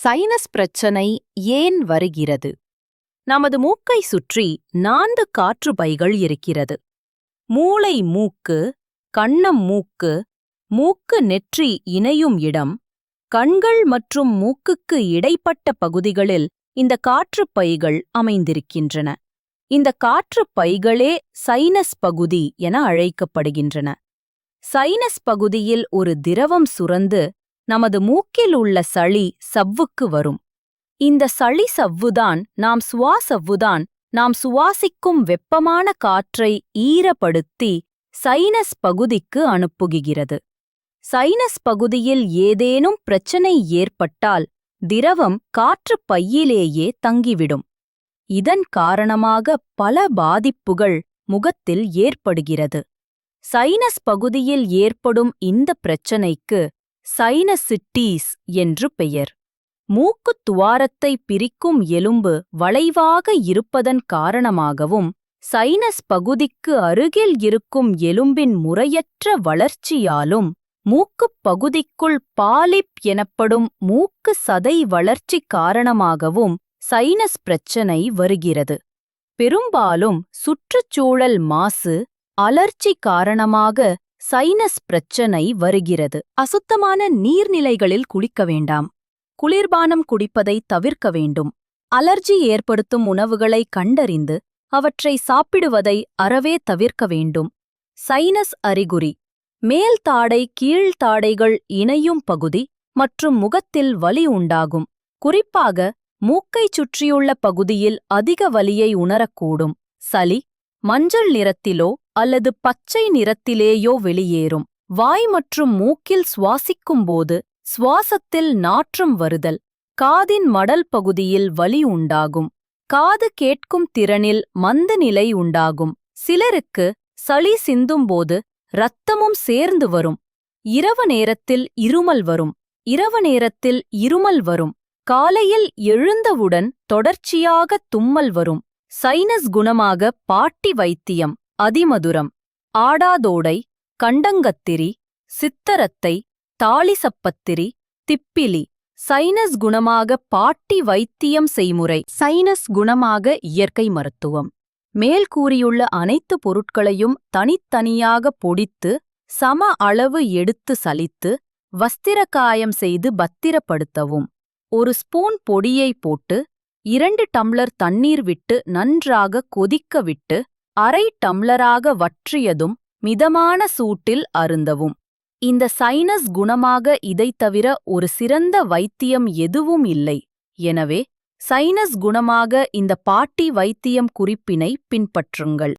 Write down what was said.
Sinus பிரச்சனை ஏன் வருகிறது? நமது மூக்கை சுற்றி நான்கு காற்று பைகள் இருக்கிறது. மூளை மூக்கு கண்ணம் மூக்கு மூக்கு நெற்றி இணையும் இடம் கண்கள் மற்றும் மூக்குக்கு இடைப்பட்ட பகுதிகளில் இந்த காற்றுப் பைகள் அமைந்திருக்கின்றன. இந்த காற்றுப் பைகளே சைனஸ் பகுதி என அழைக்கப்படுகின்றன. சைனஸ் பகுதியில் ஒரு திரவம் சுரந்து நமது மூக்கில் உள்ள சளி சவ்வுக்கு வரும். இந்த சளி சவ்வுதான் நாம் சுவாசவ்வுதான் நாம் சுவாசிக்கும் வெப்பமான காற்றை ஈரப்படுத்தி சைனஸ் பகுதிக்கு அனுப்புகிறது. சைனஸ் பகுதியில் ஏதேனும் பிரச்சனை ஏற்பட்டால் திரவம் காற்றுப் பையிலேயே தங்கிவிடும். இதன் காரணமாக பல பாதிப்புகள் முகத்தில் ஏற்படுகிறது. சைனஸ் பகுதியில் ஏற்படும் இந்த பிரச்சனைக்கு சைனசிட்டீஸ் என்று பெயர். மூக்குத் துவாரத்தை பிரிக்கும் எலும்பு வளைவாக இருப்பதன் காரணமாகவும் சைனஸ் பகுதிக்கு அருகில் இருக்கும் எலும்பின் முறையற்ற வளர்ச்சியாலும் மூக்குப் பகுதிக்குள் பாலிப் எனப்படும் மூக்கு சதை வளர்ச்சி காரணமாகவும் சைனஸ் பிரச்சனை வருகிறது. பெரும்பாலும் சுற்றுச்சூழல் மாசு அலர்ச்சி காரணமாக சைனஸ் பிரச்சனை வருகிறது. அசுத்தமான நீர்நிலைகளில் குளிக்க வேண்டாம். குளிர்பானம் குடிப்பதை தவிர்க்க வேண்டும். அலர்ஜி ஏற்படுத்தும் உணவுகளை கண்டறிந்து அவற்றை சாப்பிடுவதை அறவே தவிர்க்க வேண்டும். சைனஸ் அறிகுறி. மேல் தாடை கீழ் தாடைகள் இணையும் பகுதி மற்றும் முகத்தில் வலி உண்டாகும். குறிப்பாக மூக்கைச் சுற்றியுள்ள பகுதியில் அதிக வலியை உணரக்கூடும். சளி மஞ்சள் நிறத்திலோ அல்லது பச்சை நிறத்திலேயோ வெளியேறும். வாய் மற்றும் மூக்கில் சுவாசிக்கும்போது சுவாசத்தில் நாற்றம் வருதல். காதின் மடல் பகுதியில் வலி உண்டாகும். காது கேட்கும் திறனில் மந்த நிலை உண்டாகும். சிலருக்கு சளி சிந்தும்போது இரத்தமும் சேர்ந்து வரும். இரவு நேரத்தில் இருமல் வரும். இரவு நேரத்தில் இருமல் வரும். காலையில் எழுந்தவுடன் தொடர்ச்சியாக தும்மல் வரும். சைனஸ் குணமாக பாட்டி வைத்தியம். அதிமதுரம் ஆடாதோடை கண்டங்கத்திரி சித்தரத்தை தாளிசப்பத்திரி திப்பிலி சைனஸ் குணமாக பாட்டி வைத்தியம் செய்முறை. சைனஸ் குணமாக இயற்கை மருத்துவம். மேல் கூறியுள்ள அனைத்து பொருட்களையும் தனித்தனியாக பொடித்து சம அளவு எடுத்து சலித்து வஸ்திரக்காயம் செய்து பத்திரப்படுத்தவும். ஒரு ஸ்பூன் பொடியை போட்டு இரண்டு டம்ளர் தண்ணீர் விட்டு நன்றாக கொதிக்க விட்டு அரை டம்ளராக வற்றியதும் மிதமான சூட்டில் அருந்தவும். இந்த சைனஸ் குணமாக இதைத் தவிர ஒரு சிறந்த வைத்தியம் எதுவும் இல்லை. எனவே சைனஸ் குணமாக இந்த பாட்டி வைத்தியம் குறிப்பினை பின்பற்றுங்கள்.